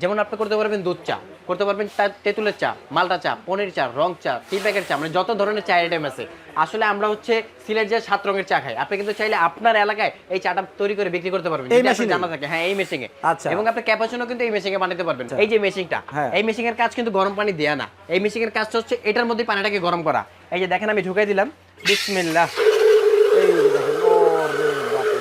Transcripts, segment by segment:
যেমন আপনি করতে পারবেন দুধ চা করতে পারবেন তেঁতুলের চা মালটা চা পনির চা রং চা টি প্যাকেট চা মানে যত ধরনের চা আইটেম আছে। আসলে আমরা হচ্ছে সিলেট যে সাত রঙের চা খাই আপনি কিন্তু চাইলে আপনার এলাকায় এই চাটা তৈরি করে বিক্রি করতে পারবেন এই জানা থাকে। হ্যাঁ এই মেশিনে আচ্ছা। এবং আপনি ক্যাপাচিনো কিন্তু এই মেশিনে বানাতে পারবেন। এই যে মেশিনটা হ্যাঁ। এই মেশিনের কাজ কিন্তু গরম পানি দেয়া না। এই মেশিনের কাজটা হচ্ছে এটার মধ্যে পানিটাকে গরম করা। এই যে দেখেন আমি ঢুকাই দিলাম। বিসমিল্লাহ এই যে দেখেন ওরে বাপরে।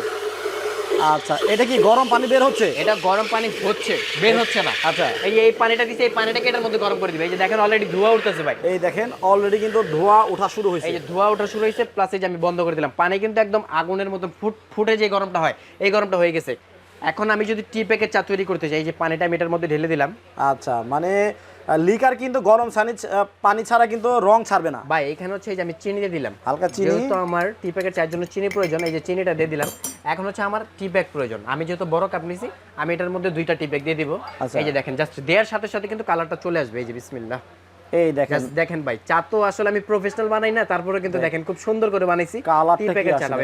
আচ্ছা এটা কি গরম পানি বের হচ্ছে? এটা গরম পানি হচ্ছে বের হচ্ছে না। আচ্ছা। এই এই পানিটা দিছে এই পানিটাকে এটার মধ্যে গরম করে দিবে? এই যে দেখেন অলরেডি ধোঁয়া উঠতেছে ভাই। এই দেখেন অলরেডি কিন্তু ধোয়া ওঠা শুরু হয়েছে। এই যে ধোঁয়া ওঠা শুরু হয়েছে প্লাস এই যে আমি বন্ধ করে দিলাম। পানি কিন্তু একদম আগুনের মতো ফুট ফুটে যে গরমটা হয় এই গরমটা হয়ে গেছে। এখন আমি যদি টি প্যাকেট চা তৈরি করতে চাই এই যে পানিটা আমি এটার মধ্যে ঢেলে দিলাম। আচ্ছা মানে লিকার কিন্তু গরম পানি পানি ছাড়া কিন্তু রং ছাড়বে না। ভাই এখানে হচ্ছে এই যে আমি চিনি দিয়ে দিলাম। হালকা চিনি। যেহেতু আমার টি প্যাকেট চার জন্য চিনি প্রয়োজন এই যে চিনিটা দিয়ে দিলাম। এখন হচ্ছে আমার টি প্যাক প্রয়োজন। আমি যেহেতু বড় কাপ নিছি আমি এটার মধ্যে দুইটা টি প্যাক দিয়ে দিব। আচ্ছা। এই যে দেখেন জাস্ট দেওয়ার সাথে সাথে কিন্তু কালারটা চলে আসবে। এই যে বিসমিল্লাহ। এই দেখেন। দেখেন ভাই চা তো আসলে আমি প্রফেশনাল বানাই না তারপরে কিন্তু দেখেন খুব সুন্দর করে বানাইছি। টি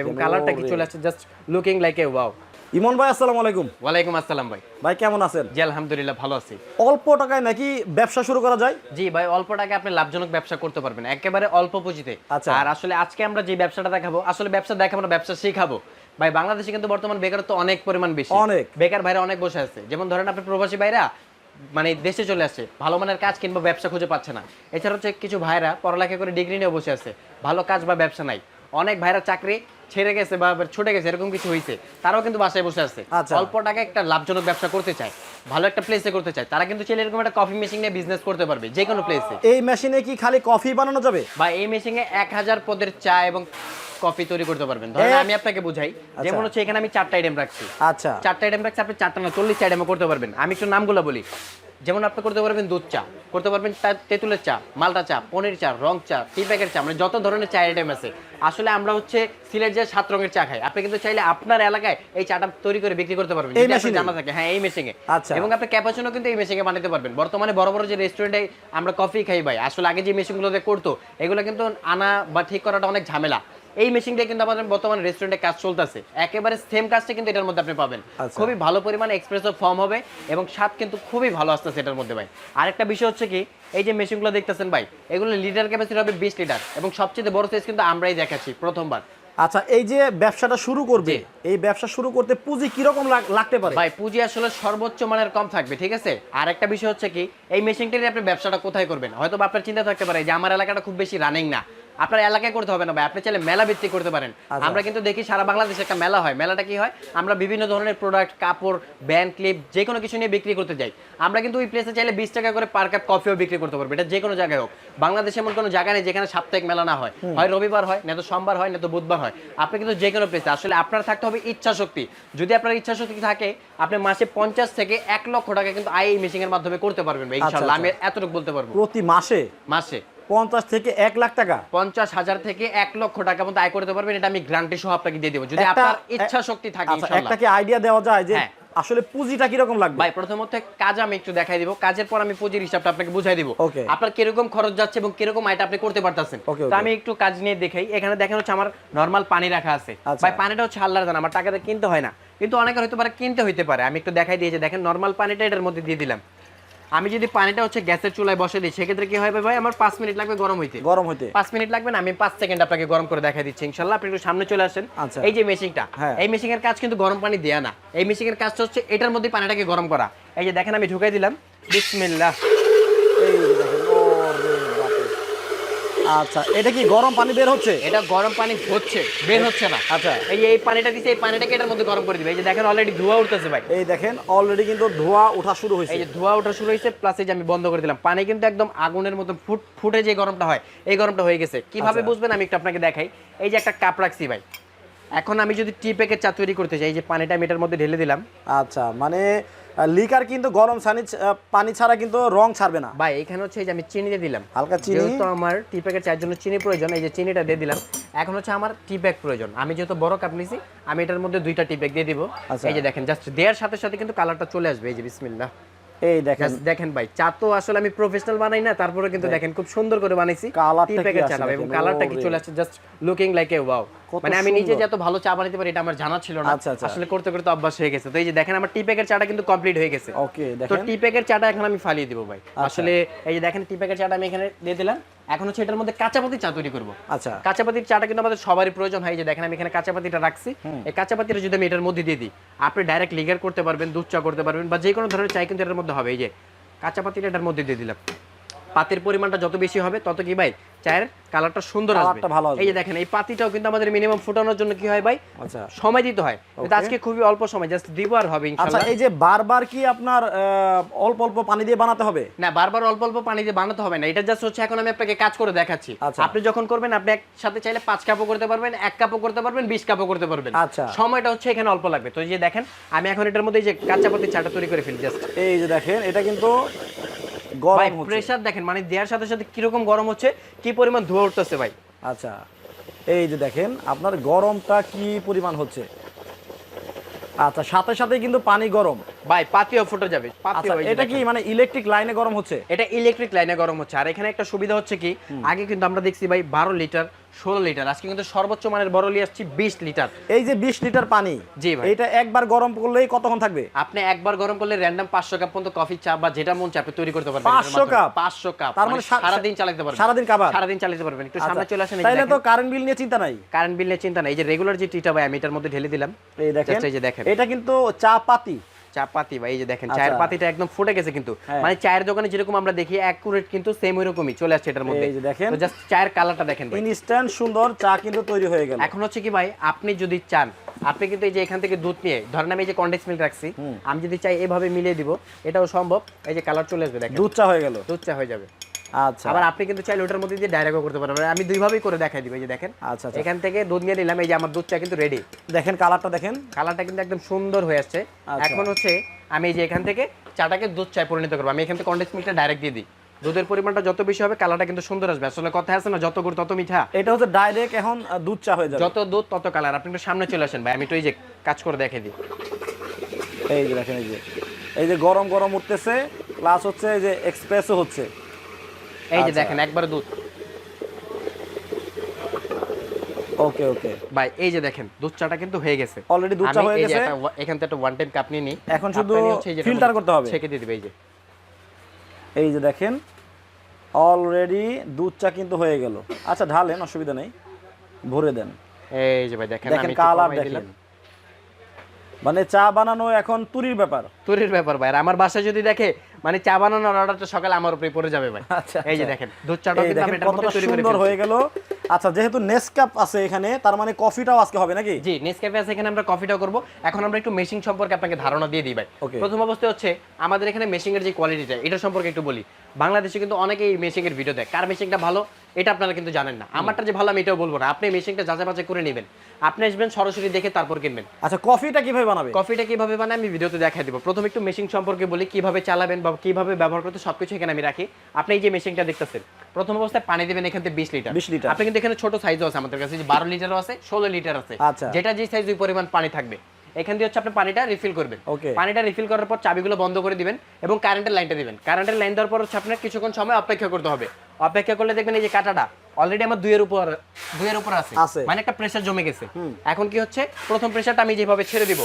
এবং কালারটা কি চলে আসছে just looking like a wow Emon ভাই আসসালামু আলাইকুম। ওয়ালাইকুম আসসালাম ভাই। ভাই কেমন আছেন? জি আলহামদুলিল্লাহ ভালো আছি। অল্প টাকায় নাকি ব্যবসা শুরু করা যায়? জি ভাই অল্প টাকায় আপনি লাভজনক ব্যবসা করতে পারবেন একেবারে অল্প পুঁজিতে। আচ্ছা। আর আসলে আজকে আমরা যে ব্যবসাটা দেখাবো আসলে ব্যবসা দেখাবো না ব্যবসা শেখাবো। ভাই বাংলাদেশে কিন্তু বর্তমান বেকারত্ব অনেক পরিমাণ বেশি। অনেক। বেকার ভাইরা অনেক বসে আছে। যেমন ধরেন আপনি প্রবাসী ভাইরা মানে দেশে চলে আসছে ভালো মানের কাজ কিংবা ব্যবসা খুঁজে পাচ্ছে না। এছাড়া হচ্ছে কিছু ভাইরা পড়ালেখা করে ডিগ্রি নিয়ে বসে আছে ভালো কাজ বা ব্যবসা নাই। অনেক ভাইরা চাকরি ছেড়ে গেছে বা ছুটে গেছে এরকম কিছু হয়েছে তারাও কিন্তু বাসায় বসে আছে। আচ্ছা। অল্প টাকায় একটা লাভজনক ব্যবসা করতে চায় ভালো একটা প্লেসে করতে চায়। তারা কিন্তু চাইলে এরকম একটা কফি মেশিন নিয়ে বিজনেস করতে পারবে যে কোনো প্লেসে এই মেশিনে কি খালি কফি বানানো যাবে? বা এই মেশিনে এক হাজার পদের চা এবং কফি তৈরি করতে পারবেন। ধরেন আমি আপনাকে বুঝাই যেমন হচ্ছে এখানে আমি চারটা আইটেম রাখছি। আচ্ছা। চারটা আইটেম রাখছি আপনি চারটা না চল্লিশ আইটেমও করতে পারবেন। আমি একটু নামগুলো বলি। যেমন আপনি করতে পারবেন দুধ চা করতে পারবেন তেঁতুলের চা মালটা চা পনির চা রং চা টি প্যাকেট চা মানে যত ধরনের চা আইটেম আছে। আসলে আমরা হচ্ছে সিলেট যে সাত রঙের চা খাই। আপনি কিন্তু চাইলে আপনার এলাকায় এই চাটা তৈরি করে বিক্রি করতে পারবেন। এই জানা থাকে হ্যাঁ এই মেশিনে আচ্ছা। এবং আপনি ক্যাপাচিনো কিন্তু এই মেশিনে বানাতে পারবেন। বর্তমানে বড় বড় যে রেস্টুরেন্টে আমরা কফি খাই ভাই আসলে আগে যে মেশিনগুলোতে করতো এগুলো কিন্তু আনা বা ঠিক করাটা অনেক ঝামেলা। এই মেশিন দিয়ে কিন্তু আমাদের বর্তমানে রেস্টুরেন্টে কাজ চলতেছে। একেবারে সেম কাজটা কিন্তু এটার মধ্যে আপনি পাবেন। আচ্ছা। খুবই ভালো পরিমাণে এক্সপ্রেসও ফর্ম হবে এবং স্বাদ কিন্তু খুবই ভালো আসতেছে এটার মধ্যে ভাই। আরেকটা বিষয় হচ্ছে কি এই যে মেশিনগুলো দেখতেছেন ভাই এগুলো লিটার ক্যাপাসিটি হবে বিশ লিটার এবং সবচেয়ে বড় সাইজ কিন্তু আমরাই দেখাচ্ছি প্রথমবার। আচ্ছা এই যে ব্যবসাটা শুরু করবে এই ব্যবসা শুরু করতে পুঁজি কীরকম লাগতে পারে? ভাই পুঁজি আসলে সর্বোচ্চ মানের কম থাকবে ঠিক আছে? আর একটা বিষয় হচ্ছে কি এই মেশিনটা নিয়ে আপনি ব্যবসাটা কোথায় করবেন? হয়তো আপনার চিন্তা থাকতে পারে যে আমার এলাকাটা খুব বেশি রানিং না। আপনার এলাকায় করতে হবে না ভাই আপনি চাইলে মেলা ভিত্তিক করতে পারেন। আচ্ছা। আমরা কিন্তু দেখি সারা বাংলাদেশে একটা মেলা হয়। মেলাটা কি হয়? আমরা বিভিন্ন ধরনের প্রোডাক্ট কাপড় ব্যান্ড ক্লিপ যে কোনো কিছু নিয়ে বিক্রি করতে যাই। আমরা কিন্তু ওই প্লেসে চাইলে বিশ টাকা করে পার কাপ কফিও বিক্রি করতে পারব। এটা যে কোনো জায়গায় হোক। বাংলাদেশে এমন কোনো জায়গা নেই যেখানে সাপ্তাহিক মেলা না হয়। হয় রবিবার হয় না তো সোমবার হয় না তো বুধবার হয়। আপনি কিন্তু যে কোনো প্লেসে আসলে আপনার থাকতে হবে ইচ্ছা শক্তি। যদি আপনার ইচ্ছা শক্তি থাকে আপনি মাসে পঞ্চাশ থেকে এক লক্ষ টাকা কিন্তু আই মেশিং এর মাধ্যমে করতে পারবেন ভাই ইনশাল্লাহ আমি এতটুকু বলতে পারব। প্রতি মাসে? মাসে। পঞ্চাশ থেকে এক লাখ টাকা। পঞ্চাশ হাজার থেকে এক লক্ষ টাকা মতো আয় করতে পারবেন এটা আমি গ্রান্টি সহ আপনাকে দিয়ে দেবো। যদি আপনার ইচ্ছা শক্তি থাকে আচ্ছা ইনশাল্লাহ। একটা কি আইডিয়া দেওয়া যায় যে হ্যাঁ। আসলে পুঁজিটা কীরকম লাগবে? ভাই প্রথমত কাজ আমি একটু দেখাই দিব। কাজের পর আমি পুঁজির হিসাবটা আপনাকে বুঝাই দিব. আপনার কীরকম খরচ যাচ্ছে এবং কীরকম আয়টা আপনি করতে পারতেছেন। তো আমি একটু কাজ নিয়ে দেখাই। এখানে দেখেন হচ্ছে আমার নর্মাল পানি রাখা আছে। আচ্ছা। ভাই পানিটা হচ্ছে আল্লাহর জানা আমার টাকাতে কিনতে হয় না। কিন্তু অনেকের হয়তো পারে কিনতে হইতে পারে। আমি একটু দেখাই দিয়েছি। দেখেন নর্মাল পানিটা এটার মধ্যে দিয়ে দিলাম। আমি যদি পানিটা হচ্ছে গ্যাসের চুলায় বসে দিই সেক্ষেত্রে কি হবে ভাই? আমার পাঁচ মিনিট লাগবে গরম হইতে। গরম হইতে। পাঁচ মিনিট লাগবে না আমি পাঁচ সেকেন্ড আপনাকে গরম করে দেখা দিচ্ছি ইনশাল্লাহ। আপনি একটু সামনে চলে আসেন। আচ্ছা। এই যে মেশিনটা হ্যাঁ। এই মেশিনের কাজ কিন্তু গরম পানি দেয়া না। এই মেশিনের কাজটা হচ্ছে এটার মধ্যে পানিটাকে গরম করা। এই যে দেখেন আমি ঢুকাই দিলাম। বিসমিল্লাহ এই যে দেখেন ওরে বাপরে। আচ্ছা এটা কি গরম পানি বের হচ্ছে? এটা গরম পানি হচ্ছে বের হচ্ছে না। আচ্ছা। এই এই পানিটা দিছে এই পানিটাকে এটার মধ্যে গরম করে দিবে। এই যে দেখেন অলরেডি ধোয়া উঠতেছে ভাই। এই দেখেন অলরেডি কিন্তু ধোয়া ওঠা শুরু হয়েছে। এই যে ধোয়া ওঠা শুরু হয়েছে প্লাস এই যে আমি বন্ধ করে দিলাম। পানি কিন্তু একদম আগুনের মতো ফুট ফুটে যে গরমটা হয় এই গরমটা হয়ে গেছে। কীভাবে আচ্ছা। বুঝবেন? আমি একটু আপনাকে দেখাই। এই যে একটা কাপ রাখছি ভাই। এখন আমি যদি টি প্যাকেট চা তৈরি করতে চাই যে পানিটা আমি এটার মধ্যে ঢেলে দিলাম। আচ্ছা মানে লিকার কিন্তু গরম আহ, পানি ছাড়া কিন্তু রং ছাড়বে না। ভাই এখানে হচ্ছে এই যে আমি চিনি দিয়ে দিলাম। হালকা চিনি। যেহেতু আমার টি প্যাকেট চার জন্য চিনি প্রয়োজন এই যে চিনিটা দিয়ে দিলাম। এখন হচ্ছে আমার টি প্যাক প্রয়োজন। আমি যেহেতু বড় কাপ নিছি আমি এটার মধ্যে দুইটা টি প্যাক দিয়ে দিব। আচ্ছা। এই যে দেখেন জাস্ট দেওয়ার সাথে সাথে কিন্তু কালারটা চলে আসবে। এই যে বিসমিল্লাহ। এই দেখেন। দেখেন ভাই চা তো আসলে আমি প্রফেশনাল বানাই না তারপরে কিন্তু দেখেন খুব সুন্দর করে বানাইছি। টি প্যাকেট চা এবং কালারটা কি চলে আসছে just looking like a wow মানে আমি নিজে। যে এত ভালো চা বানাতে পারি এটা আমার জানা ছিল না। আচ্ছা, আচ্ছা। আসলে করতে করতে অভ্যাস হয়ে গেছে। তো এই যে দেখেন আমার টি প্যাকের চাটা কিন্তু কমপ্লিট হয়ে গেছে। ওকে তো টি প্যাকের চাটা এখন আমি ফালিয়ে দিব ভাই। আচ্ছা। আসলে এই যে দেখেন টি প্যাকের চাটা আমি এখানে দিয়ে দিলাম। এখন হচ্ছে এটার মধ্যে কাঁচাপাতি চা তৈরি করব। আচ্ছা। কাঁচাপাতির চাটা কিন্তু আমাদের সবারই প্রয়োজন হয়। এই যে দেখেন আমি এখানে কাঁচাপাতিটা রাখছি। এই কাঁচাপাতিটা যদি আমি এটার মধ্যে দিয়ে দিই আপনি ডাইরেক্ট লিগার করতে পারবেন দুধ চা করতে পারবেন বা যে কোনো ধরনের চাই কিন্তু এটার মধ্যে হবে। এই যে কাঁচাপাতিটা এটার মধ্যে দিয়ে দিলাম। পাতির পরিমাণটা যত বেশি হবে তত কি ভাই চায়ের কালারটা সুন্দর আসবে। ভালো এই যে দেখেন এই পাতিটাও কিন্তু আমাদের মিনিমাম ফুটানোর জন্য কি হয় ভাই? আচ্ছা। সময় দিতে হয়। আজকে খুবই অল্প সময় জাস্ট দিব আর হবে আচ্ছা ইনশাআল্লাহ এই যে বারবার কি আপনার অল্প অল্প পানি দিয়ে বানাতে হবে? না বারবার অল্প অল্প পানি দিয়ে বানাতে হবে না। এটা জাস্ট হচ্ছে এখন আমি আপনাকে কাজ করে দেখাচ্ছি। আচ্ছা। আপনি যখন করবেন আপনি একসাথে চাইলে পাঁচ কাপও করতে পারবেন এক কাপও করতে পারবেন বিশ কাপও করতে পারবেন। আচ্ছা। সময়টা হচ্ছে এখানে অল্প লাগবে। তো এই যে দেখেন আমি এখন এটার মধ্যে এই যে কাঁচা পাতির চাটা তৈরি করে ফেলি জাস্ট এই যে দেখেন এটা কিন্তু গরম হচ্ছে। প্রেসার দেখেন মানে দেওয়ার সাথে সাথে কীরকম গরম হচ্ছে কি পরিমাণ ধোয়া উঠতেছে ভাই? আচ্ছা এই যে দেখেন আপনার গরমটা কি পরিমাণ হচ্ছে? আচ্ছা সাথে সাথে কিন্তু পানি গরম। ভাই পাতিও ফুটে যাবে আচ্ছা এটা কি মানে ইলেকট্রিক লাইনে গরম হচ্ছে? এটা ইলেকট্রিক লাইনে গরম হচ্ছে। আর এখানে একটা সুবিধা হচ্ছে কি আগে কিন্তু আমরা দেখছি ভাই বারো লিটার ষোলো লিটার। আজকে কিন্তু সর্বোচ্চ মানের বড় নিয়ে আসছি বিশ লিটার। এই যে বিশ লিটার পানি জি ভাই। এটা একবার গরম করলেই কতক্ষণ থাকবে? আপনি একবার গরম করলে র্যান্ডম পাঁচশো কাপ পর্যন্ত কফি চা বা যেটা মন আপনি তৈরি করতে পারবেন 500 কাপ? পাঁচশো কাপ। তার মানে মানে সারাদিন চালাতে পারবেন। সারাদিন খাবার? সারাদিন চালাতে পারবেন। একটু সামনে আচ্ছা, চলে আসেন তাইলে তো কারেন্ট বিল নিয়ে চিন্তা নাই? কারেন্ট বিল নিয়ে চিন্তা নাই। এই যে রেগুলার যে টিটা ভাই আমি এটার মধ্যে ঢেলে দিলাম। এই দেখেন। এই যে দেখেন। এটা কিন্তু চা পাতি। চা পাতি ভাই এই যে দেখেন আচ্ছা। চায়ের পাতিটা একদম ফুটে গেছে কিন্তু। হ্যাঁ। মানে চায়ের দোকানে যেরকম আমরা দেখি অ্যাকুরেট কিন্তু সেম ওইরকমই চলে আসছে এটার মধ্যে। এই যে দেখেন। জাস্ট চায়ের কালারটা দেখেন ইনস্ট্যান্ট সুন্দর চা কিন্তু তৈরি হয়ে গেল। এখন হচ্ছে কি ভাই আপনি যদি চান আপনি কিন্তু এই যে এখান থেকে দুধ নিয়ে ধরেন আমি এই যে কন্ডেন্স মিল্ক রাখছি আমি যদি চাই এভাবে মিলিয়ে দিব এটাও সম্ভব। এই যে কালার চলে আসবে দেখেন। দুধ চা হয়ে গেল। দুধ চা হয়ে যাবে। আচ্ছা। আবার আপনি কিন্তু চাইলে ওটার মধ্যে দিয়ে ডাইরেক্টও করতে পারবেন আমি দুইভাবেই করে দেখাই দিব এই যে দেখেন। আচ্ছা আচ্ছা। এখান থেকে দুধ নিয়ে নিলাম এই যে আমার কিন্তু রেডি দেখেন কালারটা দেখেন। কালারটা কিন্তু একদম সুন্দর হয়ে আসছে। আচ্ছা। এখন হচ্ছে আমি এই যে এখান থেকে চাটাকে দুধ চায় পরিণত করব। আমি এখান থেকে কন্ডেন্স মিল্কটা ডাইরেক্ট দিয়ে দিই। দুধের পরিমাণটা যত বেশি হবে কালারটা কিন্তু সুন্দর আসবে। আসলে কথা আছে না যত গুড় তত মিঠা। এটা হচ্ছে ডাইরেক্ট এখন দুধ চা হয়ে যাবে। যত দুধ তত কালার আপনি একটু সামনে চলে আসেন ভাই আমি তো এই যে কাজ করে দেখে দিই। এই যে দেখেন এই যে। এই যে গরম গরম উঠতেছে প্লাস হচ্ছে এই যে এক্সপ্রেসও হচ্ছে। এই যে আচ্ছা। দেখেন একবার দুধ। ওকে ওকে। ভাই এই যে দেখেন দুধ চাটা কিন্তু হয়ে গেছে। Already দুধ চা হয়ে গেছে। এখান থেকে একটা ওয়ান টাইম কাপ নিয়ে নিই এখন শুধু মধ্যে করতে হবে। ছেঁকে দিয়ে দিবে এই যে। এই যে দেখেন অলরেডি দুধ চা কিন্তু হয়ে গেল। আচ্ছা ঢালেন অসুবিধা নেই। ভরে দেন। এই যে ভাই দেখেন দেখেন আমি কালার দেখেন। মানে চা বানানো এখন তুরির ব্যাপার। তুরির ব্যাপার ভাই। আর আমার বাসায় যদি দেখে মানে চা বানানোর অর্ডারটা সকালে আমার উপরে পড়ে যাবে ভাই। আচ্ছা, এই যে আচ্ছা। দেখেন দুধ চাটা কিন্তু আমি এটা তৈরি করে সুন্দর হয়ে গেল। আচ্ছা যেহেতু নেসকাপ আছে এখানে তার মানে কফিটাও আজকে হবে নাকি? জি নেসক্যাপে আছে এখানে আমরা কফিটাও করব। এখন আমরা একটু মেশিং সম্পর্কে আপনাকে ধারণা দিয়ে দিই ভাই। প্রথম অবস্থায় হচ্ছে আমাদের এখানে মেশিং মেশিনের যে কোয়ালিটিটা এটা সম্পর্কে একটু বলি। বাংলাদেশে কিন্তু অনেকেই মেশিং এর ভিডিও দেয়। কার মেশিংটা ভালো? এটা আপনারা কিন্তু জানেন না। আমারটা যে ভালো আমি এটাও বলব না। আপনি মেশিনটা যাচাই বাছাই করে নেবেন। আপনি আসবেন সরাসরি দেখে তারপর কিনবেন। আচ্ছা কফিটা কীভাবে বানাবে? কফিটা কীভাবে বানায় আমি ভিডিওতে দেখাই দিব। প্রথমে একটু মেশিন সম্পর্কে বলি কীভাবে চালাবেন বা কীভাবে ব্যবহার করতে সবকিছু এখানে আমি রাখি। আপনি এই যে মেশিনটা দেখতেছেন প্রথম অবস্থায় পানি দিবেন এখান থেকে বিশ লিটার 20 লিটার। আপনি কিন্তু এখানে ছোট সাইজও আছে আমাদের কাছে যে বারো লিটারও আছে ষোলো লিটার আছে। আচ্ছা। যেটা যে সাইজ ওই পরিমাণ পানি থাকবে। এখান দিয়ে হচ্ছে আপনি পানিটা রিফিল করবেন. পানিটা রিফিল করার পর চাবিগুলো বন্ধ করে দিবেন এবং কারেন্টের লাইনটা দিবেন। কারেন্টের লাইন দেওয়ার পর হচ্ছে আপনার কিছুক্ষণ সময় অপেক্ষা করতে হবে। অপেক্ষা করলে দেখবেন এই যে কাটাটা অলরেডি আমার দুইয়ের উপর দুইয়ের উপর আছে। মানে একটা প্রেসার জমে গেছে। এখন কি হচ্ছে? প্রথম প্রেসারটা আমি যেভাবে ছেড়ে দিব।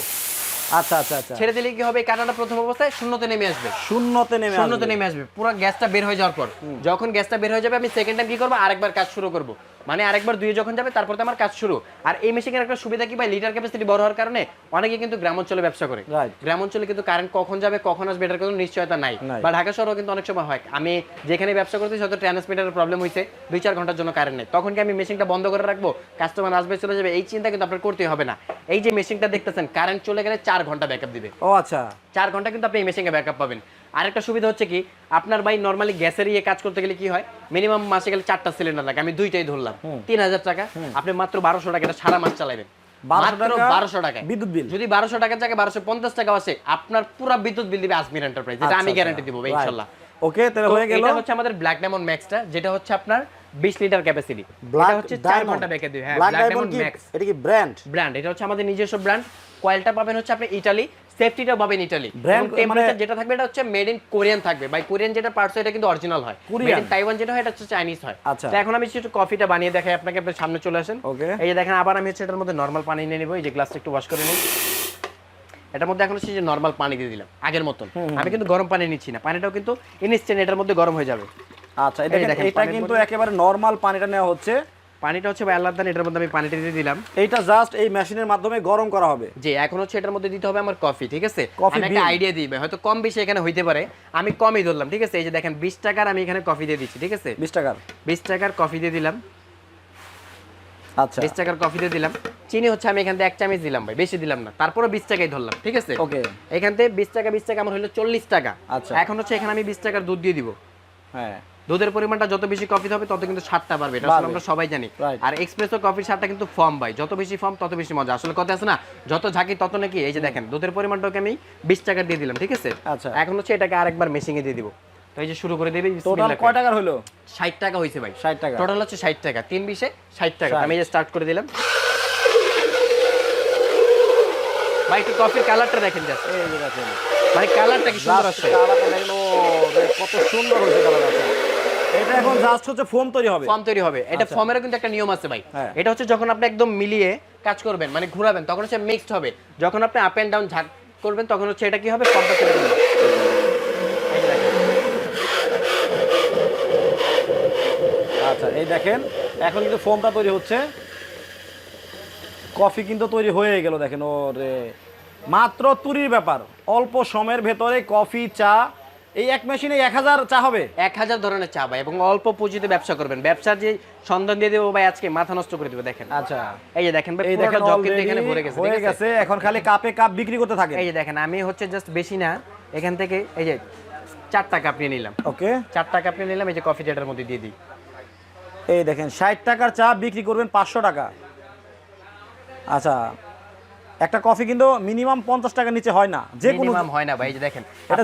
আচ্ছা আচ্ছা আচ্ছা। ছেড়ে দিলে কি হবে? কাটাটা প্রথম অবস্থায় শূন্যতে নেমে আসবে। শূন্যতে নেমে শূন্যতে। নেমে আসবে। পুরো গ্যাসটা বের হয়ে যাওয়ার পর। যখন গ্যাসটা বের হয়ে যাবে আমি সেকেন্ড টাইম কি করব? আরেকবার কাজ শুরু করব। মানে আরেকবার দুই যখন যাবে তারপর তো আমার কাজ শুরু। আর এই মেশিনের একটা সুবিধা কি ভাই? লিটার ক্যাপাসিটি বড় হওয়ার কারণে অনেকে কিন্তু গ্রাম অঞ্চলে ব্যবসা করে। Right. গ্রাম অঞ্চলে কিন্তু কারেন্ট কখন যাবে কখন আসবে এটার কোনো নিশ্চয়তা নাই। নাই। বা ঢাকা শহরেও কিন্তু অনেক সময় হয়। আমি যেখানে ব্যবসা করতেছি হয়তো ট্রান্সমিটারের প্রবলেম হয়েছে দুই চার ঘণ্টার জন্য কারেন্ট নেই। তখন কি আমি মেশিনটা বন্ধ করে রাখব? কাস্টমার আসবে চলে যাবে এই চিন্তা কিন্তু আপনার করতেই হবে না। এই যে মেশিনটা দেখতেছেন কারেন্ট চলে গেলে চার ঘণ্টা ব্যাকআপ দিবে। ও আচ্ছা। চার ঘণ্টা কিন্তু আপনি এই মেশিনে ব্যাকআপ পাবেন। আরেকটা সুবিধা হচ্ছে কি আপনার ভাই নর্মালি গ্যাসের ইয়ে কাজ করতে গেলে কি হয় মিনিমাম মাসে গেলে চারটা সিলিন্ডার লাগে আমি দুইটাই ধরলাম। তিন হাজার টাকা আপনি মাত্র বারোশো টাকা এটা সারা মাস চালাবেন 1200 টাকা বিদ্যুৎ বিল। যদি বারোশো টাকার জায়গায় বারোশো পঞ্চাশ টাকা আসে আপনার পুরো বিদ্যুৎ বিল দিবে আজমির এন্টারপ্রাইজ এটা আমি গ্যারান্টি দিব ইনশাল্লাহ। ওকে তাহলে হয়ে গেল। এটা হচ্ছে আমাদের ব্ল্যাক ডায়মন্ড ম্যাক্সটা যেটা হচ্ছে আপনার বিশ লিটার ক্যাপাসিটি ব্ল্যাক এটা হচ্ছে ঘণ্টা দিবে হ্যাঁ ব্ল্যাক ডায়মন্ড ম্যাক্স এটা কি ব্র্যান্ড ব্র্যান্ড এটা হচ্ছে আমাদের নিজস্ব ব্র্যান্ড কয়েলটা পাবেন হচ্ছে আপনি ইটালি সেফটিটা পাবেন ইটালি Brand টেম্পারেচার যেটা থাকবে এটা হচ্ছে মেড ইন কোরিয়ান থাকবে। ভাই কোরিয়ান যেটা পার্টস এটা কিন্তু অরিজিনাল হয়। Korean? মেড ইন তাইওয়ান যেটা হয় এটা হচ্ছে চাইনিজ হয়। আচ্ছা। এখন আমি একটু কফিটা বানিয়ে দেখাই আপনাকে আপনার সামনে চলে আসেন। Okay. এই যে দেখেন আবার আমি হচ্ছে এটার মধ্যে নর্মাল পানি নিয়ে নিব। এই যে গ্লাসটা একটু ওয়াশ করে নিই এটার মধ্যে এখন হচ্ছে যে নর্মাল পানি দিয়ে দিলাম আগের মতন। আমি কিন্তু গরম পানি নিচ্ছি না পানিটাও কিন্তু ইনস্ট্যান্ট এটার মধ্যে গরম হয়ে যাবে। আচ্ছা এটা কিন্তু একেবারে নর্মাল পানিটা নেওয়া হচ্ছে। পানিটা হচ্ছে ভাই আল্লাহ দান এটার মধ্যে আমি পানিটা দিয়ে দিলাম। এইটা জাস্ট এই মেশিনের মাধ্যমে গরম করা হবে। যে এখন হচ্ছে এটার মধ্যে দিতে হবে আমার কফি ঠিক আছে? একটা আইডিয়া ভাই, হয়তো কম বেশি এখানে হইতে পারে। আমি কমই ধরলাম ঠিক আছে? এই যে দেখেন বিশ টাকার আমি এখানে কফি দিয়ে দিচ্ছি ঠিক আছে? বিশ টাকার। বিশ টাকার কফি দিয়ে দিলাম। আচ্ছা। বিশ টাকার কফি দিয়ে দিলাম। চিনি হচ্ছে আমি এখান থেকে এক চামচ দিলাম ভাই বেশি দিলাম না। তারপরে বিশ টাকাই ধরলাম ঠিক আছে? ওকে। এখান থেকে বিশ টাকা বিশ টাকা আমার হলো চল্লিশ টাকা। আচ্ছা। এখন হচ্ছে এখানে আমি বিশ টাকার দুধ দিয়ে দিব। হ্যাঁ। দুধের পরিমাণটা যত বেশি কফি হবে তত কিন্তু স্বাদটা বাড়বে। এটা আসলে আমরা সবাই জানি। আর এক্সপ্রেসো কফির স্বাদটা কিন্তু ফর্ম ভাই। যত বেশি ফর্ম তত বেশি মজা। আসলে কথা আছে না যত ঝাঁকি তত নাকি এই যে দেখেন দুধের পরিমাণটাকে আমি বিশ টাকা দিয়ে দিলাম ঠিক আছে? আচ্ছা। এখন হচ্ছে এটাকে আরেকবার মেশিংয়ে দিয়ে দিব। তো এই যে শুরু করে দেবে টোটাল কয় টাকার হলো? ষাট টাকা হয়েছে ভাই। 60 টাকা। টোটাল হচ্ছে ষাট টাকা। তিন বিশে ষাট টাকা। আমি যে স্টার্ট করে দিলাম। ভাই একটু কফির কালারটা দেখেন জাস্ট এই যে দেখেন। মানে কালারটা কি সুন্দর আসছে? কালারটা দেখেন ও কত সুন্দর হয়েছে কালার আছে এটা এখন জাস্ট হচ্ছে ফোম তৈরি হবে। ফর্ম তৈরি হবে। এটা ফর্মেরও কিন্তু একটা নিয়ম আছে ভাই। হ্যাঁ। এটা হচ্ছে যখন আপনি একদম মিলিয়ে কাজ করবেন মানে ঘোরাবেন তখন হচ্ছে মিক্সড হবে। যখন আপনি আপ এন্ড ডাউন ঝাঁক করবেন তখন হচ্ছে এটা কি হবে? ফর্মটা চলে যাবে। আচ্ছা এই দেখেন এখন কিন্তু ফোমটা তৈরি হচ্ছে। কফি কিন্তু তৈরি হয়ে গেল দেখেন ওরে। মাত্র তুরির ব্যাপার। অল্প সময়ের ভেতরে কফি চা এই এক মেশিনে এক হাজার চা হবে? এক হাজার ধরনের চা ভাই এবং অল্প পুঁজিতে ব্যবসা করবেন। ব্যবসার যে সন্ধান দিয়ে দেবো ভাই আজকে মাথা নষ্ট করে দেবে দেখেন। আচ্ছা। এই যে দেখেন ভাই এই দেখেন জগ কিন্তু এখানে ভরে গেছে ঠিক আছে? গেছে এখন খালি কাপে কাপ বিক্রি করতে থাকে এই যে দেখেন আমি হচ্ছে জাস্ট বেশি না এখান থেকে এই যে চারটা কাপ নিয়ে নিলাম। ওকে। চারটা কাপ নিয়ে নিলাম এই যে কফি ডেটার মধ্যে দিয়ে দিই। এই দেখেন ষাট টাকার চা বিক্রি করবেন পাঁচশো টাকা। আচ্ছা একটা কফি কিন্তু মিনিমাম পঞ্চাশ টাকার নিচে হয় না যে কোনো মিনিমাম হয় না ভাই যে দেখেন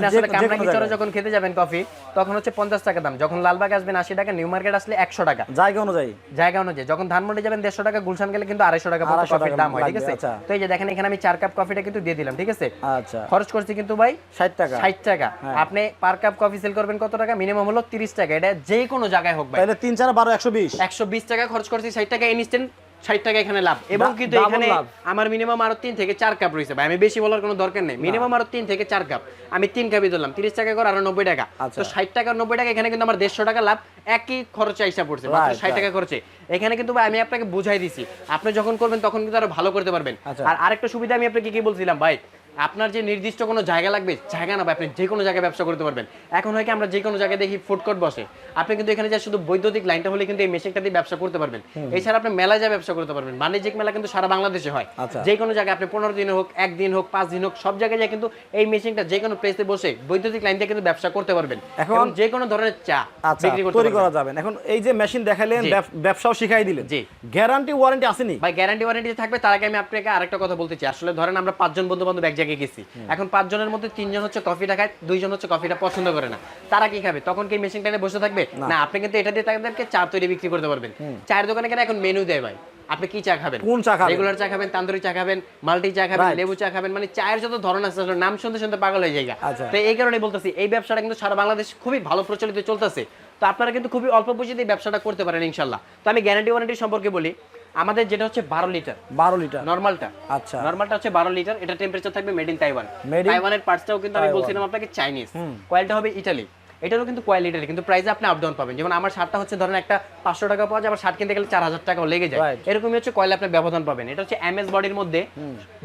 আসলে কামরাঙ্গি চরে যখন খেতে যাবেন কফি তখন হচ্ছে পঞ্চাশ টাকা দাম। যখন লালবাগ আসবেন আশি টাকা নিউ মার্কেট আসলে একশো টাকা। জায়গা অনুযায়ী। জায়গা অনুযায়ী। যখন ধানমন্ডি যাবেন দেড়শো টাকা গুলশান গেলে কিন্তু আড়াইশো টাকা পর্যন্ত 250 কফির দাম হয় ঠিক আছে? আচ্ছা। তো এই যে দেখেন এখানে আমি চার কাপ কফিটা কিন্তু দিয়ে দিলাম ঠিক আছে? আচ্ছা। খরচ করছি কিন্তু ভাই ষাট টাকা। ষাট টাকা। হ্যাঁ। আপনি পার কাপ কফি সেল করবেন কত টাকা? মিনিমাম হলো তিরিশ টাকা। এটা যে কোনো জায়গায় হোক ভাই। তাহলে তিন চার বারো একশো বিশ। একশো বিশ টাকা খরচ করছি ষাট টাকা ইনস্ট্যান্ট ষাট টাকা এখানে লাভ। এবং কিন্তু এখানে আমার মিনিমাম আরও তিন থেকে চার কাপ রয়েছে ভাই। আমি বেশি বলার কোনো দরকার নেই। মিনিমাম আরও তিন থেকে চার কাপ আমি তিন কাপই ধরলাম। তিরিশ টাকা করে আরও নব্বই টাকা। আচ্ছা। তো ষাট টাকা নব্বই টাকা এখানে কিন্তু আমার দেড়শো টাকা লাভ। একই খরচে আইসা পড়ছে। মাত্র ষাট টাকা খরচে। এখানে কিন্তু ভাই আমি আপনাকে বুঝাই দিছি। আপনি যখন করবেন তখন কিন্তু আরও ভালো করতে পারবেন। আচ্ছা। আর আরেকটা সুবিধা আমি আপনাকে কি বলছিলাম ভাই? আপনার যে নির্দিষ্ট কোনো জায়গা লাগবে জায়গা না আপনি যে কোনো জায়গায় ব্যবসা করতে পারবেন। এখন হয় কি আমরা যে কোনো জায়গায় দেখি ফুড কোর্ট বসে। আপনি কিন্তু এখানে যা শুধু বৈদ্যুতিক লাইনটা হলে কিন্তু এই মেশিনটা দিয়ে ব্যবসা করতে পারবেন। এছাড়া আপনি মেলায় যা ব্যবসা করতে পারবেন। বাণিজ্যিক মেলা কিন্তু সারা বাংলাদেশে হয়। আচ্ছা। যে কোনো জায়গায় আপনি পনেরো দিন হোক একদিন হোক পাঁচ দিন হোক সব জায়গায় যায় কিন্তু এই মেশিনটা যে কোনো প্লেসে বসে বৈদ্যুতিক লাইন দিয়ে কিন্তু ব্যবসা করতে পারবেন। এখন- যে কোনো ধরনের চা আচ্ছা বিক্রি তৈরি করা যাবেন এখন এই যে মেশিন দেখালেন ব্যবসাও শিখাই দিলেন। জি। গ্যারান্টি ওয়ারেন্টি আসেনি? ভাই গ্যারান্টি ওয়ারেন্টি থাকবে তার আগে আমি আপনাকে আরেকটা কথা বলতে চাই। আসলে ধরেন আমরা পাঁচজন বন্ধু বান্ধব এক জায়গায় গেছি। এখন পাঁচজনের মধ্যে তিনজন হচ্ছে কফিটা খায় দুইজন হচ্ছে কফিটা পছন্দ করে না। তারা কি খাবে? তখন কি মেশিনটা নিয়ে বসে থাকবে? না। আপনি কিন্তু এটা দিয়ে তাদেরকে চা তৈরি বিক্রি করতে পারবেন। চায়ের দোকানে কেন এখন মেনু দেয় ভাই? আপনি কি চা খাবেন? কোন চা খাবেন? রেগুলার চা খাবেন তান্দুরি চা খাবেন মাল্টি চা খাবেন লেবু চা খাবেন মানে চায়ের যত ধরন আছে নাম শুনতে শুনতে পাগল হয়ে যায় আচ্ছা। তো এই কারণে বলতেছি এই ব্যবসাটা কিন্তু সারা বাংলাদেশ খুবই ভালো প্রচলিত চলতেছে। তো আপনারা কিন্তু খুবই অল্প পুঁজিতে এই ব্যবসাটা করতে পারেন ইনশাল্লাহ। তো আমি গ্যারান্টি ওয়ারেন্টি সম্পর্কে বলি আমাদের যেটা হচ্ছে বারো লিটার। বারো লিটার। নরমালটা। আচ্ছা। নরমালটা হচ্ছে বারো লিটার। এটা টেম্পারেচার থাকবে মেড ইন তাইওয়ান তাইওয়ানের পার্টসটাও কিন্তু আমি বলছিলাম আপনাকে চাইনিজ কয়েলটা হবে ইটালি এটারও কিন্তু কয়েল লিটার কিন্তু প্রাইসে আপনি আপ ডাউন পাবেন। যেমন আমার শার্টটা হচ্ছে ধরেন একটা পাঁচশো টাকা পাওয়া যায় আবার শার্ট কিনতে গেলে চার হাজার টাকাও লেগে যায়. এরকমই হচ্ছে কয়েল আপনি ব্যবধান পাবেন। এটা হচ্ছে এমএস বডির মধ্যে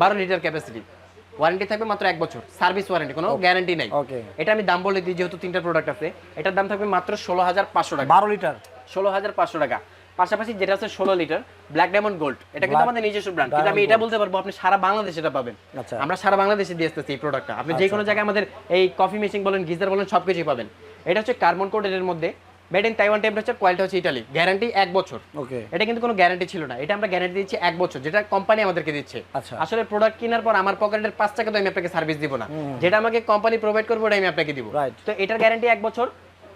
বারো লিটার ক্যাপাসিটি ওয়ারেন্টি থাকবে মাত্র এক বছর। সার্ভিস ওয়ারেন্টি কোনো গ্যারান্টি নাই. এটা আমি দাম বলে দিই যেহেতু তিনটা প্রোডাক্ট আছে। এটার দাম থাকবে মাত্র ষোলো হাজার পাঁচশো টাকা। বারো লিটার। ষোলো হাজার পাঁচশো টাকা। পাশাপাশি যেটা আছে ষোলো লিটার ব্ল্যাক ডায়মন্ড গোল্ড এটা কিন্তু আমাদের নিজস্ব ব্র্যান্ড কিন্তু আমি এটা বলতে পারব আপনি সারা বাংলাদেশে এটা পাবেন। আচ্ছা। আমরা সারা বাংলাদেশে দিয়ে আসতেছি এই প্রোডাক্টটা আপনি যে কোনো জায়গায় আমাদের এই কফি মেশিন বলেন গিজার বলেন সব কিছুই পাবেন। এটা হচ্ছে কার্বন কোডের মধ্যে। Made in Taiwan temperature quality হচ্ছে ইটালি গ্যারান্টি এক বছর। ওকে এটা কিন্তু কোনো গ্যারান্টি ছিল না। এটা আমরা গ্যারান্টি দিচ্ছি এক বছর যেটা কোম্পানি আমাদেরকে দিচ্ছে। আচ্ছা। আসলে প্রোডাক্ট কেনার পর আমার পকেটের পাঁচ টাকা তো আমি আপনাকে সার্ভিস দিব না। যেটা আমাকে কোম্পানি প্রোভাইড করব ওটা আমি আপনাকে দিব. তো এটার গ্যারান্টি এক বছর।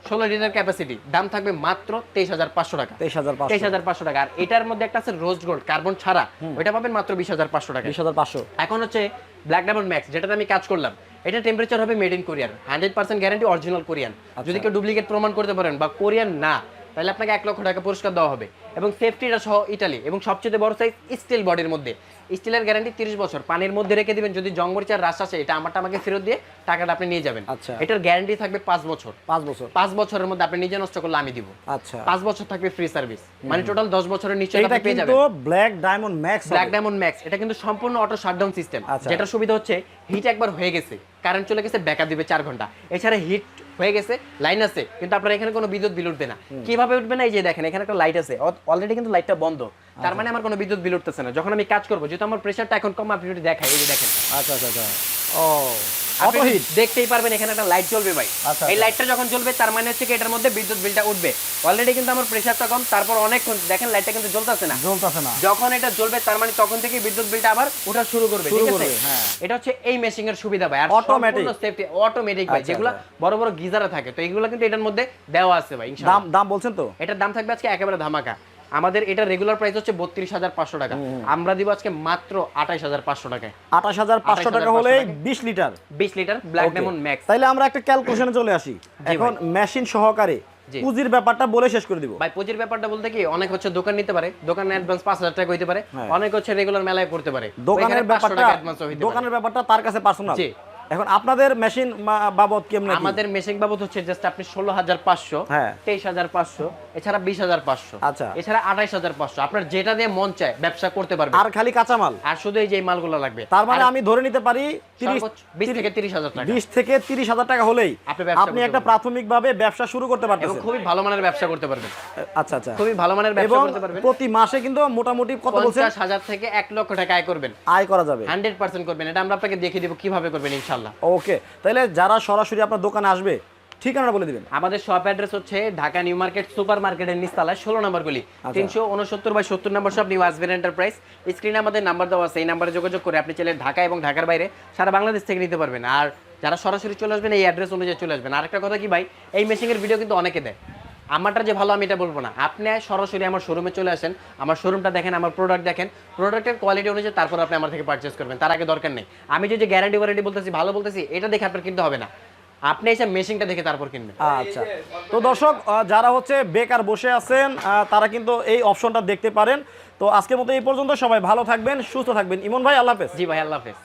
ষোলো লিটার ক্যাপাসিটি দাম থাকবে মাত্র তেইশ হাজার পাঁচশো টাকা। তেইশ হাজার তেইশ হাজার পাঁচশো টাকা। আর এটার মধ্যে একটা আছে রোজ গোল্ড কার্বন ছাড়া। ওইটা পাবেন মাত্র বিশ হাজার পাঁচশো টাকা। বিশ হাজার পাঁচশো। এখন হচ্ছে ব্ল্যাক ডায়মন্ড ম্যাক্স যেটাতে আমি কাজ করলাম। এটা টেম্পারেচার হবে made in Korean hundred percent guarantee original Korean যদি কেউ ডুপ্লিকেট প্রমাণ করতে পারেন বা কোরিয়ান না তাহলে আপনাকে এক লক্ষ টাকা পুরস্কার দেওয়া হবে। এবং সেফটিটা সহ ইটালি এবং সবচেয়ে বড় সাইজ স্টিল বডির মধ্যে। স্টিলের গ্যারান্টি তিরিশ বছর। পানির মধ্যে রেখে দিবেন যদি জঙ্গমরিচার রাস আসে এটা আমারটা আমাকে ফেরত দিয়ে টাকাটা আপনি নিয়ে যাবেন। আচ্ছা। এটার গ্যারান্টি থাকবে পাঁচ বছর। পাঁচ বছর। পাঁচ বছরের মধ্যে আপনি নিজে নষ্ট করলে আমি দিব। আচ্ছা। পাঁচ বছর থাকবে ফ্রি সার্ভিস মানে টোটাল দশ বছরের এটা আপনি পেয়ে যাবেন। Black diamond max black diamond max এটা কিন্তু সম্পূর্ণ অটো শাটডাউন সিস্টেম। যেটা সুবিধা হচ্ছে হিট একবার হয়ে গেছে কারেন্ট চলে গেছে ব্যাকআপ দিবে চার ঘণ্টা। এছাড়া হিট হয়ে গেছে লাইন আছে কিন্তু আপনার এখানে কোনো বিদ্যুৎ বিল উঠবে না। কীভাবে উঠবে না? এই যে দেখেন এখানে একটা লাইট আছে। অলরেডি কিন্তু লাইটটা বন্ধ। তার মানে আমার কোনো বিদ্যুৎ বিল উঠতেছে না। যখন আমি কাজ করব যেহেতু আমার প্রেশারটা এখন কম আপনি যদি দেখাই এই যে দেখেন। আচ্ছা আচ্ছা আচ্ছা। ও দেখতেই পারবেন এখানে একটা লাইট জ্বলবে ভাই। আচ্ছা, এই আচ্ছা। লাইটটা যখন জ্বলবে তার মানে হচ্ছে কি এটার মধ্যে বিদ্যুৎ বিলটা উঠবে। অলরেডি কিন্তু আমার প্রেশারটা কম তারপর অনেকক্ষণ দেখেন লাইটটা কিন্তু জ্বলতেছে না। জ্বলতেছে না। যখন এটা জ্বলবে তার মানে তখন থেকে বিদ্যুৎ বিলটা আবার ওঠা শুরু করবে ঠিক আছে? হ্যাঁ। এটা হচ্ছে এই মেশিং এর সুবিধা ভাই আর। সম্পূর্ণ সেফটি অটোমেটিক ভাই আচ্ছা, যেগুলো আচ্ছা। বড় বড় গিজারে থাকে। তো এগুলো কিন্তু এটার মধ্যে দেওয়া আছে ভাই দাম দাম বলছেন তো? এটার দাম থাকবে আজকে একেবারে ধামাকা। আমাদের এটা রেগুলার প্রাইস হচ্ছে বত্রিশ হাজার পাঁচশো টাকা। আমরা দিব আজকে মাত্র আঠাইশ হাজার পাঁচশো টাকায়। আঠাশ হাজার পাঁচশো টাকা হলে বিশ লিটার। বিশ লিটার ব্ল্যাক ডেমন ম্যাক্স তাইলে আমরা একটা ক্যালকুলেশনে চলে আসি। এখন মেশিন সহকারে। পুঁজির ব্যাপারটা বলে শেষ করে দিব। ভাই পুঁজির ব্যাপারটা বলতে কি অনেক হচ্ছে দোকান নিতে পারে। দোকানে অ্যাডভান্স পাঁচ হাজার টাকা হইতে পারে। হ্যাঁ। অনেক হচ্ছে রেগুলার মেলায় করতে পারে। দোকানের ব্যাপারটা দোকানের ব্যাপারটা তার কাছে পার্সোনাল। এখন আপনাদের মেশিন বাবদ কেমন আমাদের মেশিং বাবদ হচ্ছে জাস্ট আপনি ষোলো হাজার পাঁচশো হ্যাঁ। তেইশ হাজার পাঁচশো এছাড়া বিশ হাজার পাঁচশো আচ্ছা। এছাড়া আঠাইশ হাজার পাঁচশো। আপনার যেটা দিয়ে মন চায় ব্যবসা করতে পারবে আর খালি কাঁচামাল? আর শুধু এই যে মালগুলো লাগবে। তার মানে আমি ধরে নিতে পারি বিশ থেকে তিরিশ হাজার টাকা। বিশ থেকে তিরিশ হাজার টাকা হলেই আপনি একটা পারবেন। প্রাথমিকভাবে ব্যবসা শুরু করতে পারতেছেন। খুবই ভালো মানের ব্যবসা করতে পারবেন। আচ্ছা আচ্ছা। খুবই ভালো মানের ব্যবসা করতে পারবেন। প্রতি মাসে কিন্তু মোটামুটি কত বলছেন? হাজার থেকে এক লক্ষ টাকা আয় করবেন। আয় করা যাবে। হান্ড্রেড পার্সেন্ট করবেন। এটা আমরা আপনাকে দেখিয়ে দিব কীভাবে করবেন ইনশাল্লাহ। ওকে তাহলে যারা সরাসরি আপনার দোকানে আসবে ঠিকানাটা বলে দিবেন। আমাদের শপ অ্যাড্রেস হচ্ছে ঢাকা নিউ মার্কেট সুপার মার্কেটের নিচতলায় ষোলো নম্বর গলি। আচ্ছা। তিনশো উনসত্তর বাই সত্তর নম্বর শপ নিউ আসবেন এন্টারপ্রাইজ স্ক্রিনে আমাদের নাম্বার দেওয়া আছে এই নাম্বারে যোগাযোগ করে আপনি চাইলে ঢাকা এবং ঢাকার বাইরে সারা বাংলাদেশ থেকে নিতে পারবেন। আর যারা সরাসরি চলে আসবেন এই অ্যাড্রেস অনুযায়ী চলে আসবেন। আরেকটা কথা কি ভাই এই মেশিনের ভিডিও কিন্তু অনেকে দেয়। আমারটা যে ভালো আমি এটা বলব না। আপনি সরাসরি আমার শোরুমে চলে আসেন আমার শোরুমটা দেখেন আমার প্রোডাক্ট দেখেন প্রোডাক্টের কোয়ালিটি অনুযায়ী তারপর আপনি আমার থেকে পারচেস করবেন তার আগে দরকার নেই। আমি যে গ্যারান্টি ওয়ারেন্টি বলতেছি ভালো বলতেছি এটা দেখে আপনার কিনতে হবে না। আপনি এসে মেশিনটা দেখে তারপর কিনবেন। আচ্ছা। তো দর্শক যারা হচ্ছে বেকার বসে আছেন তারা কিন্তু এই অপশনটা দেখতে পারেন। তো আজকের মতো এই পর্যন্ত সবাই ভালো থাকবেন সুস্থ থাকবেন। ইমন ভাই আল্লাহ হাফেজ। জি ভাই আল্লাহ হাফেজ।